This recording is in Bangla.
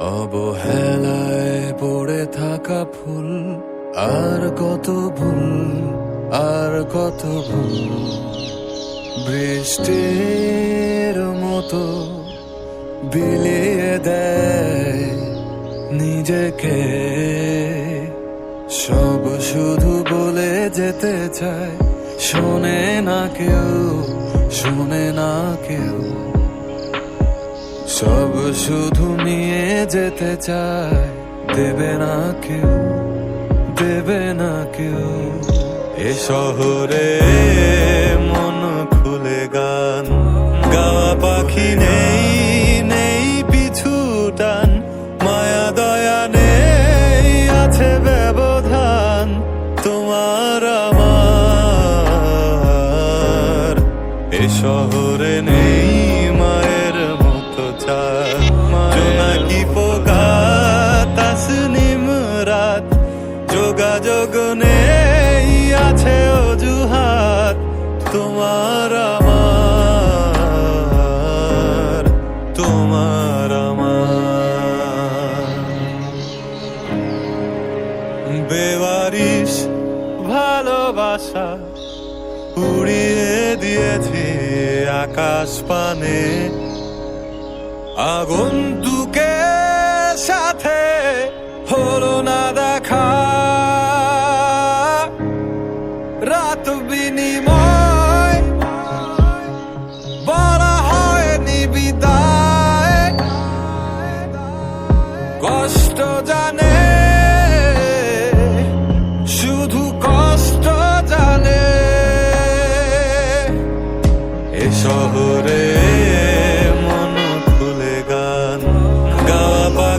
অবহেলায় পড়ে থাকা ফুল, আর কত ভুল, আর কত ভুল। বৃষ্টির মতো বিলিয়ে দেয় নিজেকে। সব শুধু বলে যেতে চায়, শোনে না কেউ, শোনে না কেউ। সব শুধু নিয়ে যেতে চায়। দেবে না কেউ, দেবে না কেউ। এ শহরে মন খুলে গান, গাওয়া পাখি নেই নেই মায়া আছে ব্যবধান। তোমার আমার, এ শহরে নেই। বেওয়ারিশ ভালোবাসা উড়িয়ে দিয়েছে আকাশ পানে। আগুন